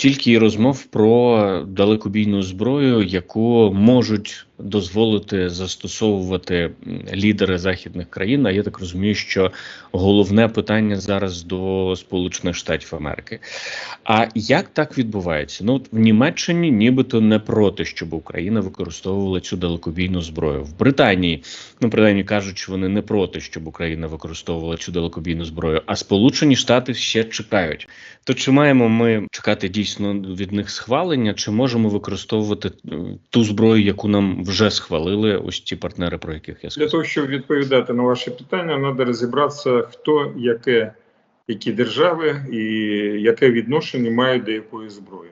тільки розмов про далекобійну зброю, яку можуть дозволити застосовувати лідери західних країн. А я так розумію, що головне питання зараз до Сполучених Штатів Америки. А як так відбувається? Ну в Німеччині нібито не проти, щоб Україна використовувала цю далекобійну зброю. В Британії, ну принаймні кажуть, що вони не проти, щоб Україна використовувала цю далекобійну зброю. А Сполучені Штати ще чекають. То чи маємо ми чекати дійсно від них схвалення, чи можемо використовувати ту зброю, яку нам вже схвалили ось ті партнери, про яких я Для того, щоб відповідати на ваші питання, треба розібратися, хто яке, які держави і яке відношення мають до якої зброї.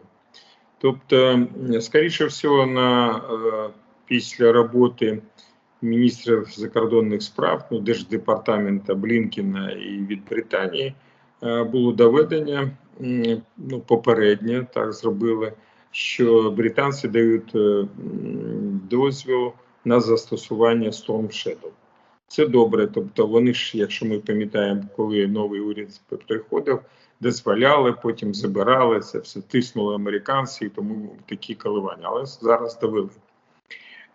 Тобто, скоріше всього, на, е, після роботи міністрів закордонних справ, ну, Держдепартамента Блінкіна і від Британії е, було доведення ну, попереднє, так зробили, що британці дають е, дозвіл на застосування Storm Shadow. Це добре. Тобто вони ж, якщо ми пам'ятаємо, коли новий уряд приходив, дозволяли, потім забирали це все тиснули американці, і тому такі коливання. Але зараз довели.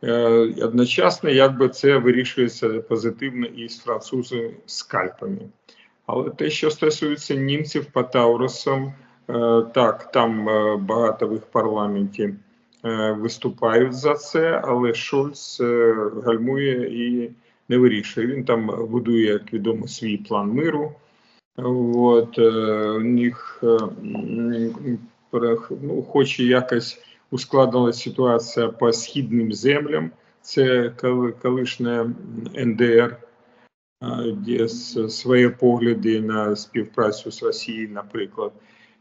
Е, одночасно, якби це вирішується позитивно і з французами скальпами. Але те, що стосується німців по Таурусам, так, там е, багато в їх парламенті е, виступають за це, але Шольц е, гальмує і не вирішує. Він там будує, як відомо, свій план миру. От, е, у них е, ну, хоче якось ускладнилася ситуація по східним землям. Це коли- колишня НДР, е, де свої погляди на співпрацю з Росією, наприклад.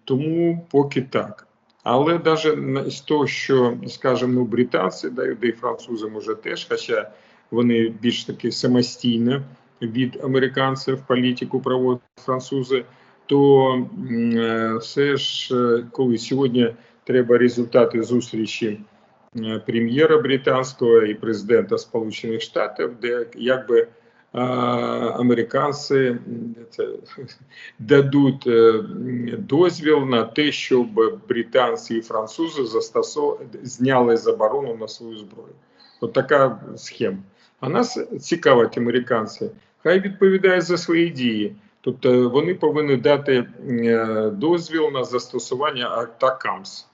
Тому поки так. Але навіть з того, що, скажімо, ну, британці, да, і да і французи, може теж, хоча вони більш таки самостійно від американців політику проводять французи, то е, все ж, е, коли сьогодні треба результати зустрічі прем'єра британського і президента Сполучених Штатів, де якби американці дадуть е, дозвіл на те, щоб британці і французи застосов... зняли заборону на свою зброю. От така схема. А нас цікавить американці. Хай відповідають за свої дії. Тобто вони повинні дати е, дозвіл на застосування атакамс.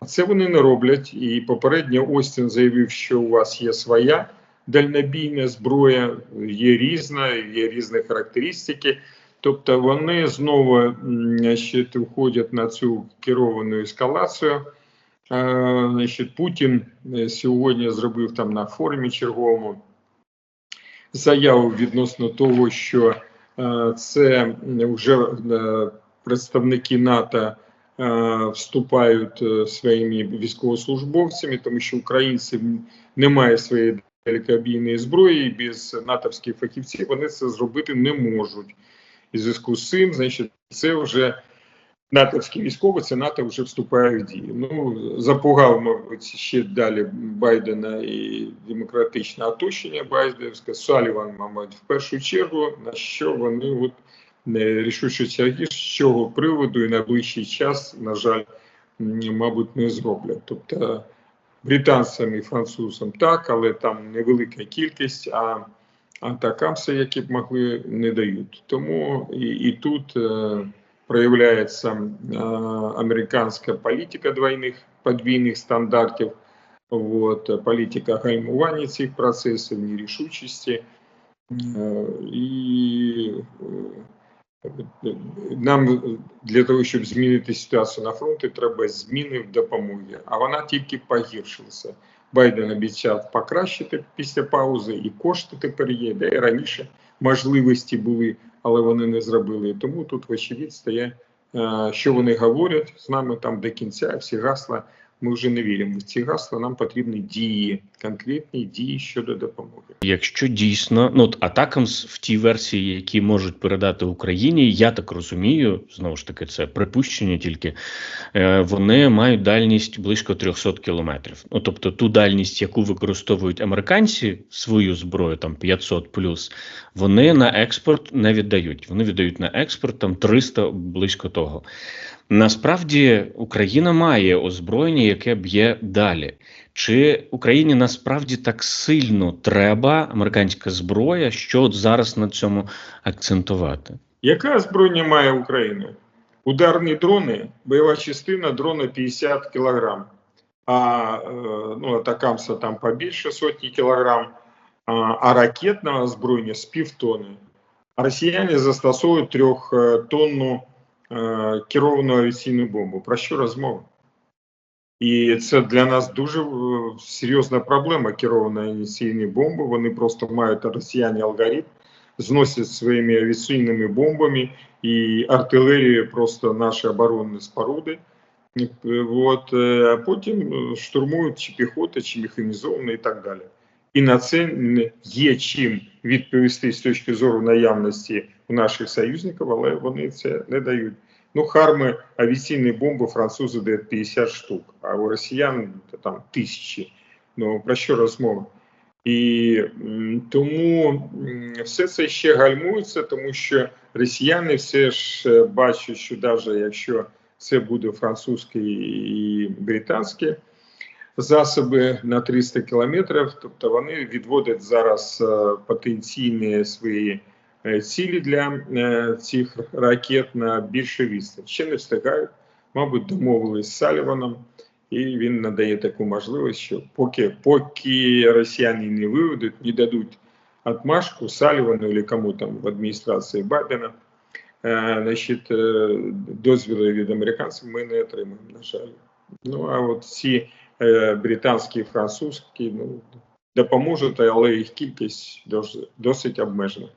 А це вони не роблять. І попередньо Остін заявив, що у вас є своя дальнобійна зброя, є різна, є різні характеристики. Тобто вони знову значить, входять на цю керовану ескалацію. Е, Значить, Путін е, сьогодні зробив там на форумі черговому заяву відносно того, що е, це вже представники НАТО вступають своїми військовослужбовцями, тому що українці не мають своєї далекобійної зброї, без натовських фахівців вони це зробити не можуть. І в зв'язку з цим, значить, це вже натовські військові, НАТО вже вступає в дію. Ну запугав, мабуть, ще далі Байдена і демократичне оточення Байденське, Саліван, мабуть, в першу чергу, на що вони от не рішучі тяги, з цього приводу і на ближчий час, на жаль, мабуть, не зроблять. Тобто британцям і французам так, але там невелика кількість, а атакамси, які б могли, не дають. Тому і, і тут е, проявляється е, американська політика двойних подвійних стандартів, от, політика гальмування цих процесів, нерішучості. Е, і е, нам для того, щоб змінити ситуацію на фронті, треба зміни в допомогі, а вона тільки погіршилася. Байден обіцяв покращити після паузи, і кошти тепер є, де раніше можливості були, але вони не зробили. Тому тут, вочевидь, стає, е, що вони говорять з нами там до кінця, всі гасла. Ми вже не віримо в ці гасла. Нам потрібні дії, конкретні дії щодо допомоги. Якщо дійсно, ну от атакам в тій версії, які можуть передати Україні, я так розумію, знову ж таки, це припущення тільки е, вони мають дальність близько 300 кілометрів. Ну тобто ту дальність, яку використовують американці свою зброю, там 500 плюс, вони на експорт не віддають. Вони віддають на експорт там 300 близько того. Насправді Україна має озброєння, яке б'є далі. Чи Україні насправді так сильно треба американська зброя, що от зараз на цьому акцентувати? Яке озброєння має Україна? Ударні дрони, бойова частина дрона 50 кг, а е, ну, атакамса там побільше сотні кілограм, а, ракетного озброєння з півтони. А росіяни застосовують трьохтонну керовану авіаційну бомбу. Про що розмова? І це для нас дуже е, серйозна проблема керованої авіаційної бомби. Вони просто мають росіяни алгоритм, зносять своїми авіаційними бомбами і артилерією просто наші оборонні споруди. Е, От, е, а потім е, штурмують чи піхота, чи механізовано і так далі. І на це не- є чим відповісти з точки зору наявності у наших союзників, але вони це не дають. Ну, харми, авіаційні бомби французи дають 50 штук, а у росіян там тисячі. Ну про що розмова? І тому все це ще гальмується, тому що росіяни все ж бачать, що навіть якщо це буде французькі і британські засоби на 300 кілометрів, тобто вони відводять зараз е, потенційні свої цілі для е, цих ракет на більше відстань. Ще не встигають, мабуть, домовились з Саліваном, і він надає таку можливість, що поки, поки росіяни не виведуть, не дадуть отмашку Салівану или кому там в адміністрації Бабіна, е, значить, е, дозвіли від американців ми не отримаємо, на жаль. Ну а от ці е, британські французькі ну, допоможуть, але їх кількість досить обмежена.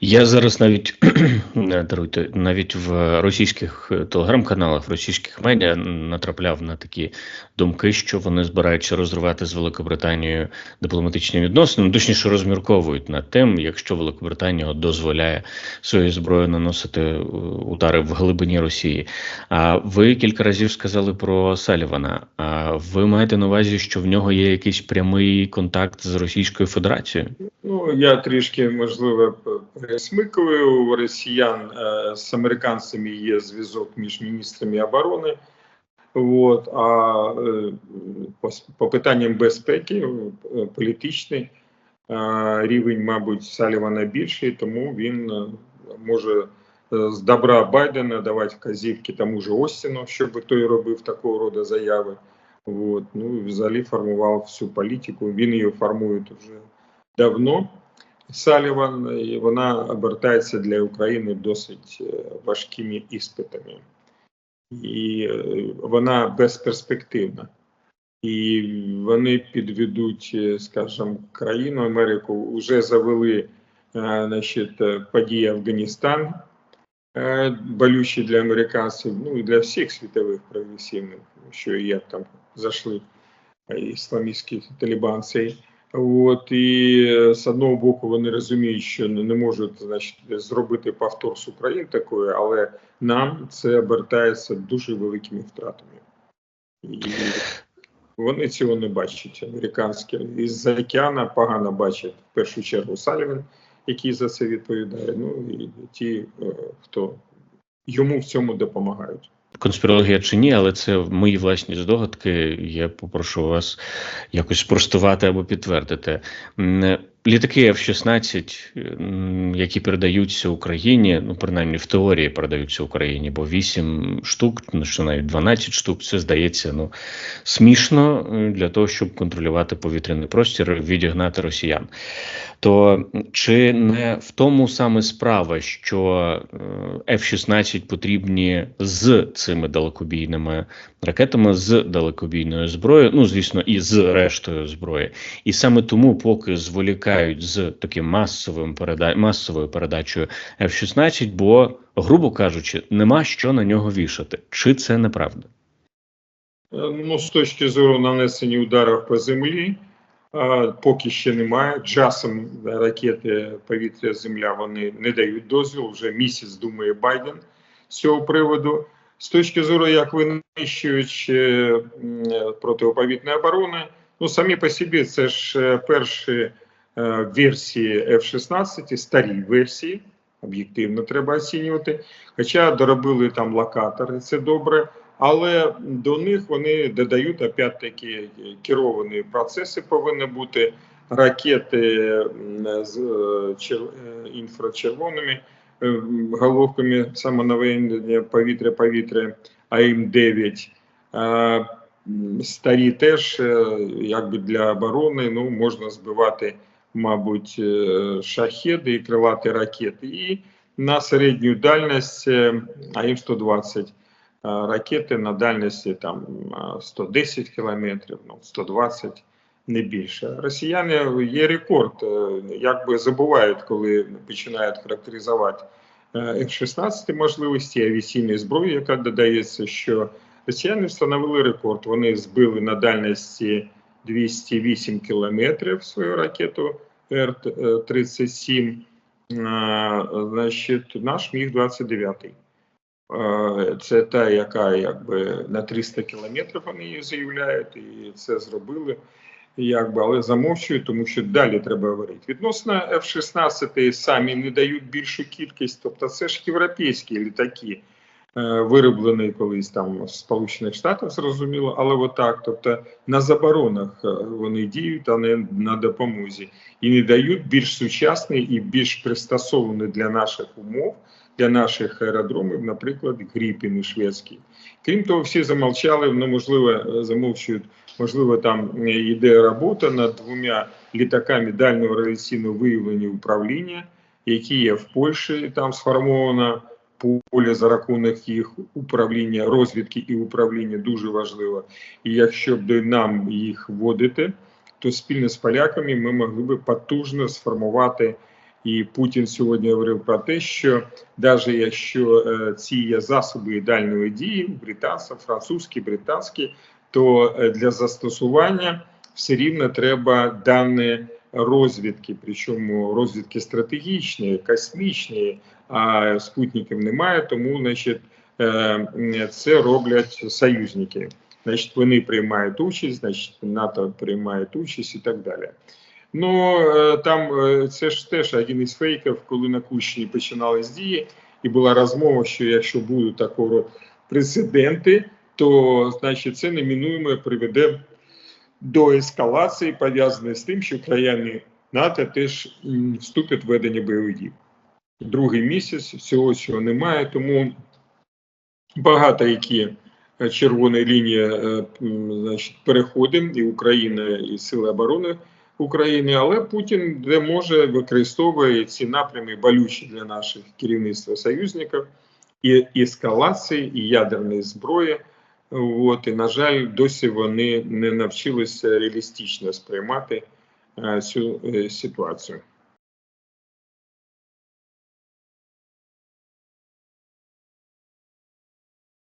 Я зараз навіть е, даруйте, навіть в російських е, телеграм-каналах, в російських медіа натрапляв на такі думки, що вони збираються розривати з Великобританією дипломатичні відносини, ну, точніше розмірковують над тим, якщо Великобританія дозволяє своєю зброєю наносити е, удари в глибині Росії. А ви кілька разів сказали про Салівана. А ви маєте на увазі, що в нього є якийсь прямий контакт з Російською Федерацією? Ну, я трішки, можливо, п- У росіян е, з американцями є зв'язок між міністрами оборони. От, а е, по, по питанням безпеки, е, політичний рівень, мабуть, Салівана більший, тому він може з добра Байдена давати вказівки тому ж Остіну, щоб той робив такого роду заяви. От, ну, взагалі формував всю політику. Він її формує вже давно. Саліван, і вона обертається для України досить е, важкими іспитами, і е, вона безперспективна. І вони підведуть, е, скажімо, країну Америку, вже завели значить, події Афганістан, болючі для американців, ну і для всіх світових прогресивних, що і як там зайшли ісламістські талібанці. От і е, з одного боку вони розуміють, що не можуть значить, зробити повтор з України такою, але нам це обертається дуже великими втратами. І вони цього не бачать. Американські із-за океана погано бачать в першу чергу Саліван, який за це відповідає. Ну і ті, е, хто йому в цьому допомагають. Конспірологія чи ні, але це мої власні здогадки. Я попрошу вас якось спростувати або підтвердити. Літаки F-16, які передаються Україні, ну принаймні в теорії передаються Україні, бо 8 штук, ну що навіть 12 штук, це здається ну смішно е, для того, щоб контролювати повітряний простір, відігнати росіян. То чи не в тому саме справа, що е, F-16 потрібні з цими далекобійними ракетами, з далекобійною зброєю, ну звісно, і з рештою зброї, і саме тому, поки зволікають з таким масовим переда... масовою передачею F-16, бо, грубо кажучи, нема що на нього вішати. Чи це неправда? Ну, з точки зору нанесення ударів по землі, поки ще немає. Часом ракети повітря-земля вони не дають дозвіл. Вже місяць думає Байден з цього приводу. З точки зору, як винищують е, оборони, ну самі по собі це ж е, перші е, версії F-16, старі версії. об'єктивно треба оцінювати. Хоча доробили там локатори, це добре. Але до них вони додають опять-таки керовані процеси повинні бути ракети з е, чер- інфрачервоними головками самонаведення повітря-повітря АМ-9. Е, Старі теж е, якби для оборони ну, можна збивати, мабуть, е, шахеди і крилаті ракети. І на середню дальність е, АМ-120 е, ракети на дальності там е, 110 кілометрів, ну, 120 не більше. Росіяни є рекорд, е, якби забувають, коли починають характеризувати е, F-16 можливості авіаційної зброї, яка додається, що росіяни встановили рекорд. Вони збили на дальності 208 кілометрів свою ракету Р-37, е, значить, наш Міг-29. Е, Це та, яка якби на 300 кілометрів вони її заявляють, і це зробили, якби, але замовчують, тому що далі треба говорити. Відносно F-16 самі не дають більшу кількість, тобто це ж європейські літаки, е, вироблені колись там з Сполучених Штатів, зрозуміло, але отак, тобто на заборонах е, вони діють, а не на допомозі, і не дають більш сучасний і більш пристосований для наших умов для наших аеродромів, наприклад, Гріпін і шведський. Крім того, всі замовчали, ну, можливо, е, замовчують, можливо, там е, йде робота над двома літаками дальнього радіаційного виявлення управління, які є в Польщі, там сформовано поле за рахунок їх управління, розвідки і управління дуже важливо. І якщо б нам їх вводити, то спільно з поляками ми могли би потужно сформувати. І Путін сьогодні говорив про те, що навіть якщо е, ці є засоби дальньої дії, британські, французькі, британські, то е, для застосування все рівно треба дані розвідки, причому розвідки стратегічні, космічні, а спутників немає, тому значить, е, це роблять союзники. Значить, вони приймають участь, значить, НАТО приймає участь і так далі. Ну е, там це ж теж один із фейків, коли на Кущині починались дії, і була розмова, що якщо будуть такого прецеденти, то значить це неминуємо приведе до ескалації, пов'язаної з тим, що країни НАТО теж м, вступять в ведення бойових дій. Другий місяць всього цього немає, тому багато які е, червоні лінії е, значить, переходимо, і Україна, і Сили оборони. України, але Путін де може використовує ці напрями болючі для наших керівництва союзників і ескалації, і ядерної зброї. От, і, на жаль, досі вони не навчилися реалістично сприймати е, цю е, ситуацію.